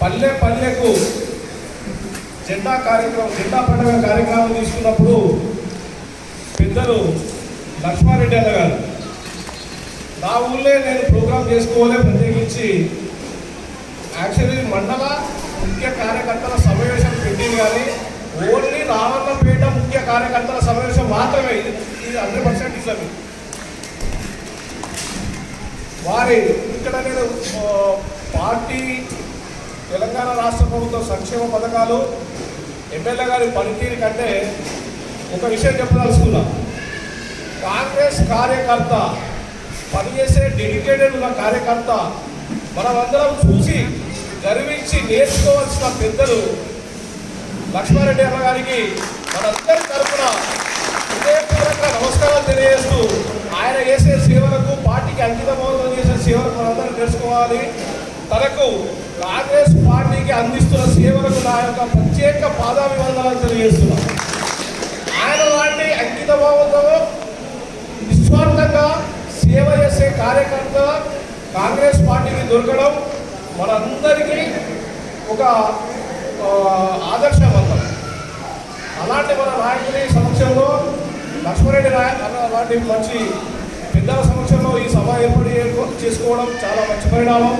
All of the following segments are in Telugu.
పల్లె పల్లెకు జెండా కార్యక్రమం జెండా పండుగ కార్యక్రమం తీసుకున్నప్పుడు పెద్దలు లక్ష్మారెడ్డి అన్న గారు నా ఊళ్ళో నేను ప్రోగ్రామ్ చేసుకోవాలని ప్రత్యేకించి యాక్చువల్లీ మండల ముఖ్య కార్యకర్తల సమావేశం పెట్టింది కానీ ఓన్లీ రావణపేట ముఖ్య కార్యకర్తల సమావేశం మాత్రమే. ఇది ఇది హండ్రెడ్ పర్సెంట్ నిజమే వారి ఇక్కడ నేను పార్టీ తెలంగాణ రాష్ట్ర ప్రభుత్వ సంక్షేమ పథకాలు ఎమ్మెల్యే గారి పనితీరు కంటే ఒక విషయం చెప్పదలుచుకున్నా. కాంగ్రెస్ కార్యకర్త పనిచేసే డెడికేటెడ్ ఉన్న కార్యకర్త మనమందరం చూసి గర్వించి నేర్చుకోవాల్సిన పెద్దలు లక్ష్మారెడ్డి అన్న గారికి మనందరి తరఫున హృదయపూర్వక నమస్కారాలు తెలియజేస్తూ ఆయన చేసే సేవలకు పార్టీకి అంకితమవుతుంది చేసే సేవలకు మనందరం తెలుసుకోవాలి తనకు కాంగ్రెస్ పార్టీకి అందిస్తున్న సేవలకు నా యొక్క ప్రత్యేక పాదాభివందనాలు తెలియజేస్తున్నాను ఆయన లాంటి అంకితభావంతో నిస్వార్థంగా సేవ చేసే కార్యకర్త కాంగ్రెస్ పార్టీకి దొరకడం మనందరికీ ఒక ఆదర్శవంతం. అలాంటి మన నాయకుని సమక్షంలో లక్ష్మారెడ్డి నాయక్ లాంటి మంచి పెద్దల సమక్షంలో ఈ సభ ఏర్పాటు చేసుకోవడం చాలా మంచి పరిణామం.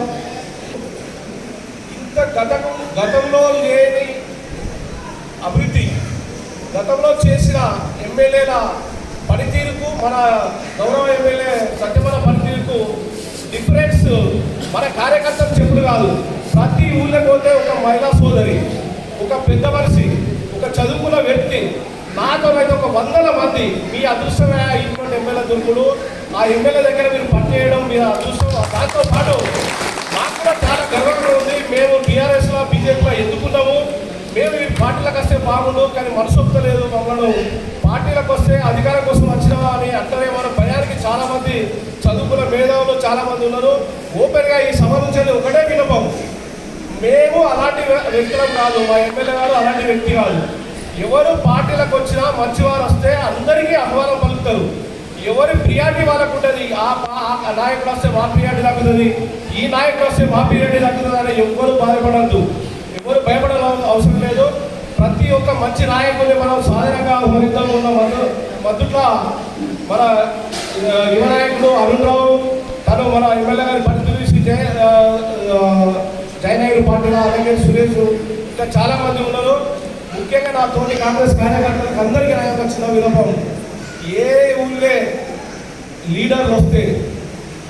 గతం గతంలో లేని అభివృద్ధి గతంలో చేసిన ఎమ్మెల్యేల పనితీరుకు మన గౌరవ ఎమ్మెల్యే సత్యమల పనితీరుకు డిఫరెన్స్ మన కార్యకర్తలు చెప్పుడు కాదు. ప్రతి ఊళ్ళో పోతే ఒక మహిళా సోదరి ఒక పెద్ద మనిషి ఒక చదువుకున్న వ్యక్తి నాతో అయితే ఒక వందల మంది మీ అదృష్టమే ఇటువంటి ఎమ్మెల్యే దొరుకుడు ఆ ఎమ్మెల్యే దగ్గర మీరు పనిచేయడం మీ అదృష్టం. దాంతో పాటు పార్టీలకు వస్తే బాగుండు కానీ మనసొప్త లేదు మమ్మల్ని. పార్టీలకు వస్తే అధికారం కోసం వచ్చినావా అని అంటారే మన భయానికి చాలామంది చదువుకున్న మేధావులు చాలా మంది ఉన్నారు. ఓపెన్గా ఈ సభ నుంచి ఒకటే వినపం మేము అలాంటి వ్యక్తులం కాదు. మా ఎమ్మెల్యే గారు అలాంటి వ్యక్తి కాదు. ఎవరు పార్టీలకు వచ్చినా మంచివారు వస్తే అందరికీ ఆహ్వానం పలుకుతారు. ఎవరి ప్రియారిటీ వాళ్ళకు ఉంటుంది ఆ నాయకుడు వస్తే మా ప్రియారిటీ దక్కుతుంది ఈ నాయకుడు వస్తే మా ప్రియారిటీ దక్కుతుంది అని ఎవ్వరు బాధపడద్దు. ఎవరు భయపడ ప్రతి ఒక్క మంచి నాయకుడిని మనం సాధారణంగా ఆహ్వానిద్దాం ఉన్న మద్దు మద్దుట్ల మన యువ నాయకుడు అరుణ్ రావు తను మన ఎమ్మెల్యే గారి పరిస్థితి చూసి జయ జయనాయుడు అలాగే సురేష్ ఇంకా చాలామంది ఉన్నారు. ముఖ్యంగా నా తోటి కాంగ్రెస్ కార్యకర్తలకు అందరికీ నా యొక్క చిన్న ఏ ఊళ్ళే లీడర్లు వస్తే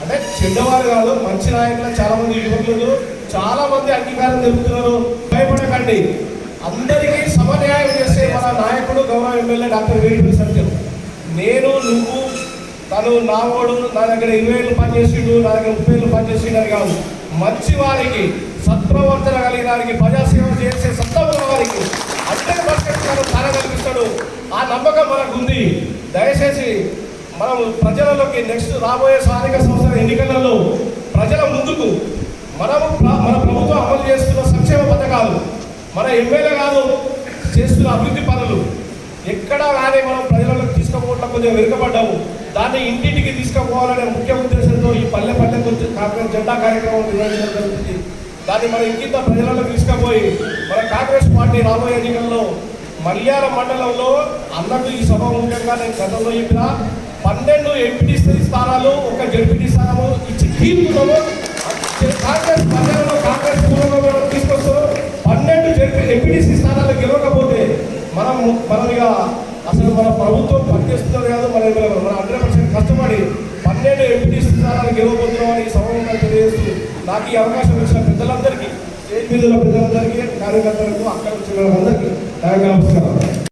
అంటే చెడ్డవారు కాదు మంచి నాయకులు చాలామంది యువకులు చాలామంది అంగీకారం తెలుపుతున్నారు. భయపడకండి. అందరికీ సమన్యాయం చేసే మన నాయకుడు గౌరవ ఎమ్మెల్యే డాక్టర్ వేడిపల్లి సత్యం. నేను నువ్వు తను నా వాడు నా దగ్గర ఇరవై ఏళ్ళు పనిచేసిండు నా దగ్గర ముప్పై ఏళ్ళు పనిచేసిండని కాదు. మంచి వారికి సత్ప్రవర్తన కలిగిన వారికి ప్రజాసేవ చేసే సత్తా ఉన్న వారికి హండ్రెడ్ పర్సెంట్ తను తాన కల్పిస్తాడు. ఆ నమ్మకం మనకు ఉంది. దయచేసి మనం ప్రజలలోకి నెక్స్ట్ రాబోయే స్థానిక సంస్థల ఎన్నికలలో ప్రజల ముందుకు మనము మన ప్రభుత్వం అమలు చేస్తున్న సంక్షేమ పథకాలు మన ఎమ్మెల్యే కాదు చేస్తున్న అభివృద్ధి పనులు ఎక్కడా కానీ మనం ప్రజలకు తీసుకుపోవడం కొద్దిగా వెనుకబడ్డాము. దాన్ని ఇంటింటికి తీసుకుపోవాలనే ముఖ్య ఉద్దేశంతో ఈ పల్లె పల్లెకు కాంగ్రెస్ జెండా కార్యక్రమం నిర్వహించడం జరుగుతుంది. దాన్ని మన ఇంకింత ప్రజలకు తీసుకుపోయి మన కాంగ్రెస్ పార్టీ రాబోయే ఎన్నికల్లో మల్యాల మండలంలో అన్నట్టు ఈ సభ ముఖ్యంగా నేను గతంలో చెప్పిన పన్నెండు ఎంపీటీ స్థానాలు ఒక జడ్పీటీ స్థానము ఇచ్చి తీర్పులో మనం మనం అసలు మన ప్రభుత్వం పనిచేస్తున్నది కాదు మన మన హండ్రెడ్ పర్సెంట్ కష్టపడి పన్నెండు ఎంపీటీసీ స్థానాలు గెలవబోతున్నామని సభంగా తెలియజేస్తూ నాకు ఈ అవకాశం ఇచ్చిన పెద్దలందరికీ స్టేజ్ మీద పెద్దలందరికీ కార్యకర్తలకు అక్కడ వచ్చిన వాళ్ళందరికీ నమస్కారం.